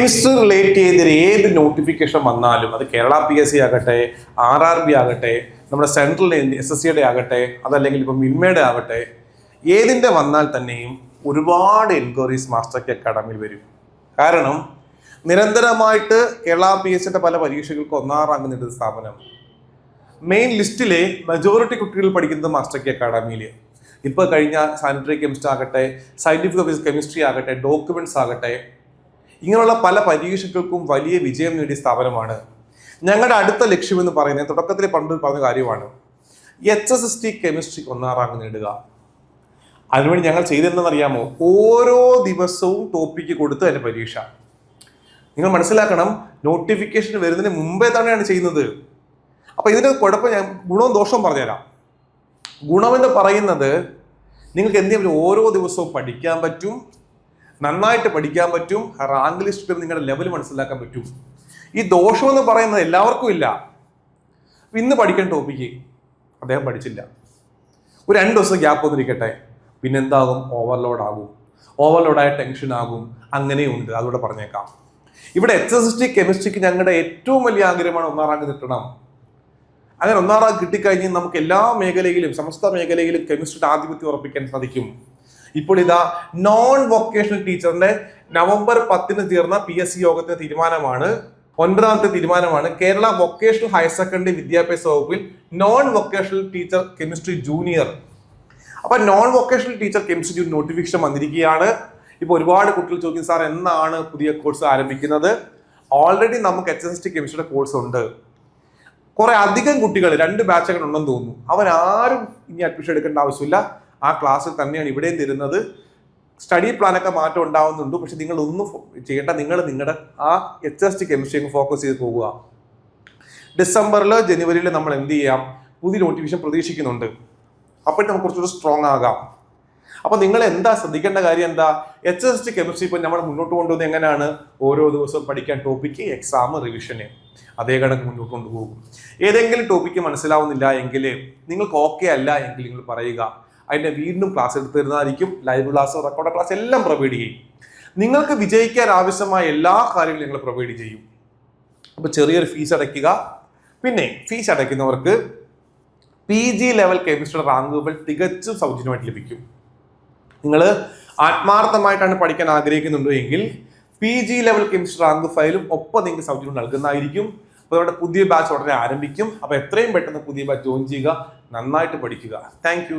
Chemistry relate ചെയ്തൊരു ഏത് notification വന്നാലും അത് കേരള പി എസ് സി ആകട്ടെ ആർ ആർ ബി ആകട്ടെ നമ്മുടെ സെൻട്രൽ എസ് എസ് സിയുടെ ആകട്ടെ അതല്ലെങ്കിൽ ഇപ്പം മിൻമയുടെ ആകട്ടെ ഏതിന്റെ വന്നാൽ തന്നെയും ഒരുപാട് എൻക്വയറീസ് മാസ്റ്റർ കെ അക്കാഡമിയിൽ വരും. കാരണം നിരന്തരമായിട്ട് കേരള പി എസ് സിയുടെ പല പരീക്ഷകൾക്ക് ഒന്നാം റാങ്ക് നേടുന്ന സ്ഥാപനം. മെയിൻ ലിസ്റ്റിലെ മെജോറിറ്റി കുട്ടികൾ പഠിക്കുന്നത് മാസ്റ്റർ കെ അക്കാഡമിയിൽ ഇപ്പോൾ കഴിഞ്ഞ സാനിറ്ററി കെമിസ്ട്രി ആകട്ടെ സയന്റിഫിക് കെമിസ്ട്രി ആകട്ടെ ഡോക്യുമെന്റ്സ് ആകട്ടെ ഇങ്ങനെയുള്ള പല പരീക്ഷകൾക്കും വലിയ വിജയം നേടിയ സ്ഥാപനമാണ്. ഞങ്ങളുടെ അടുത്ത ലക്ഷ്യമെന്ന് പറയുന്നത് തുടക്കത്തിൽ പണ്ട് പറഞ്ഞ കാര്യമാണ്. H S S T chemistry ഒന്നാം റാങ്ക് നേടുക. അതിനുവേണ്ടി ഞങ്ങൾ ചെയ്തിരുന്നതെന്ന് അറിയാമോ ഓരോ ദിവസവും ടോപ്പിക്ക് കൊടുത്ത് അതിന്റെ പരീക്ഷ. നിങ്ങൾ മനസ്സിലാക്കണം നോട്ടിഫിക്കേഷൻ വരുന്നതിന് മുമ്പേ തന്നെയാണ് ചെയ്യുന്നത്. അപ്പോൾ ഇതിന്റെ കുഴപ്പം ഞാൻ ഗുണവും ദോഷവും പറഞ്ഞുതരാം. ഗുണമെന്ന് പറയുന്നത് നിങ്ങൾക്ക് എന്തെങ്കിലും ഓരോ ദിവസവും പഠിക്കാൻ പറ്റും നന്നായിട്ട് പഠിക്കാൻ പറ്റും റാങ്ക് ലിസ്റ്റിൽ നിങ്ങളുടെ ലെവൽ മനസ്സിലാക്കാൻ പറ്റും. ഈ ദോഷം എന്ന് പറയുന്നത് എല്ലാവർക്കും ഇല്ല. ഇന്ന് പഠിക്കാൻ ടോപ്പിക്ക് അദ്ദേഹം പഠിച്ചില്ല. ഒരു രണ്ട് ദിവസം ഗ്യാപ്പ് വന്നിരിക്കട്ടെ. പിന്നെന്താകും? ഓവർലോഡ് ആകും. ഓവർലോഡായ ടെൻഷൻ ആകും. അങ്ങനെയുണ്ട് അതുകൂടെ പറഞ്ഞേക്കാം. ഇവിടെ എച്ച് എസ് ടി കെമിസ്ട്രിക്ക് ഞങ്ങളുടെ ഏറ്റവും വലിയ ആഗ്രഹമാണ് ഒന്നാം റാങ്ക് കിട്ടണം. അങ്ങനെ ഒന്നാം റാങ്ക് കിട്ടിക്കഴിഞ്ഞാൽ നമുക്ക് എല്ലാ മേഖലയിലും സമസ്ത മേഖലയിലും കെമിസ്ട്രിയുടെ ആധിപത്യം ഉറപ്പിക്കാൻ സാധിക്കും. ഇപ്പോൾ ഇതാ നോൺ വൊക്കേഷണൽ ടീച്ചറിന്റെ നവംബർ പത്തിന് തീർന്ന പി എസ് സി യോഗത്തിന്റെ തീരുമാനമാണ്. ഒൻപതാമത്തെ തീരുമാനമാണ് കേരള വൊക്കേഷണൽ ഹയർ സെക്കൻഡറി വിദ്യാഭ്യാസ വകുപ്പിൽ non vocational teacher chemistry junior അപ്പൊ non vocational teacher chemistry junior notification വന്നിരിക്കുകയാണ്. ഇപ്പോൾ ഒരുപാട് കുട്ടികൾ ചോദിക്കും സാർ എന്നാണ് പുതിയ കോഴ്സ് ആരംഭിക്കുന്നത്? ഓൾറെഡി നമുക്ക് എച്ച് എസ് ടി കെമിസ്ട്രിയുടെ കോഴ്സ് ഉണ്ട്. കുറെ അധികം കുട്ടികൾ രണ്ട് ബാച്ചുകൾ ഉണ്ടെന്ന് തോന്നുന്നു. അവരാരും ഇനി അഡ്മിഷൻ എടുക്കേണ്ട ആവശ്യമില്ല. ആ ക്ലാസ്സിൽ തന്നെയാണ് ഇവിടെയും തരുന്നത്. സ്റ്റഡി പ്ലാനൊക്കെ മാറ്റം ഉണ്ടാവുന്നുണ്ട്. പക്ഷെ നിങ്ങൾ ഒന്നും ചെയ്യേണ്ട നിങ്ങൾ നിങ്ങളുടെ ആ H S T chemistry focus ചെയ്ത് പോകുക ഡിസംബറിൽ ജനുവരിയിൽ നമ്മൾ എന്ത് ചെയ്യാം? പുതിയ നോട്ടിഫിക്കേഷൻ പ്രതീക്ഷിക്കുന്നുണ്ട്. അപ്പോൾ നമുക്ക് കുറച്ചുകൂടി സ്ട്രോങ് ആകാം. അപ്പൊ നിങ്ങൾ എന്താ ശ്രദ്ധിക്കേണ്ട കാര്യം എന്താ? എച്ച് എസ് ടി കെമിസ്ട്രി ഇപ്പം നമ്മൾ മുന്നോട്ട് കൊണ്ടുപോകുന്നത് എങ്ങനെയാണ്? ഓരോ ദിവസവും പഠിക്കാൻ ടോപ്പിക്ക് എക്സാം റിവിഷന് അതേ കണക്ക് മുന്നോട്ട് കൊണ്ടുപോകും. ഏതെങ്കിലും ടോപ്പിക്ക് മനസ്സിലാവുന്നില്ല എങ്കിൽ നിങ്ങൾക്ക് ഓക്കെ അല്ല എങ്കിൽ നിങ്ങൾ പറയുക. അതിന്റെ വീണ്ടും ക്ലാസ് എടുത്ത് തരുന്നതായിരിക്കും ലൈവ് ക്ലാസ് റെക്കോർഡ് ക്ലാസ് എല്ലാം പ്രൊവൈഡ് ചെയ്യും. നിങ്ങൾക്ക് വിജയിക്കാൻ ആവശ്യമായ എല്ലാ കാര്യങ്ങളും ഞങ്ങൾ പ്രൊവൈഡ് ചെയ്യും. അപ്പോൾ ചെറിയൊരു ഫീസ് അടയ്ക്കുക. പിന്നെ ഫീസ് അടയ്ക്കുന്നവർക്ക് പി ജി ലെവൽ കെമിസ്ട്രി റാങ്കുകൾ തികച്ചും സൗജന്യമായിട്ട് ലഭിക്കും. നിങ്ങൾ ആത്മാർത്ഥമായിട്ടാണ് പഠിക്കാൻ ആഗ്രഹിക്കുന്നുണ്ട് എങ്കിൽ P G level chemistry rank ഫയലും ഒപ്പം നിങ്ങൾക്ക് സൗജന്യം നൽകുന്നതായിരിക്കും. അപ്പോൾ നമ്മുടെ പുതിയ ബാച്ച് ഉടനെ ആരംഭിക്കും. അപ്പോൾ എത്രയും പെട്ടെന്ന് പുതിയ ബാച്ച് ജോയിൻ ചെയ്യുക. നന്നായിട്ട് പഠിക്കുക. താങ്ക്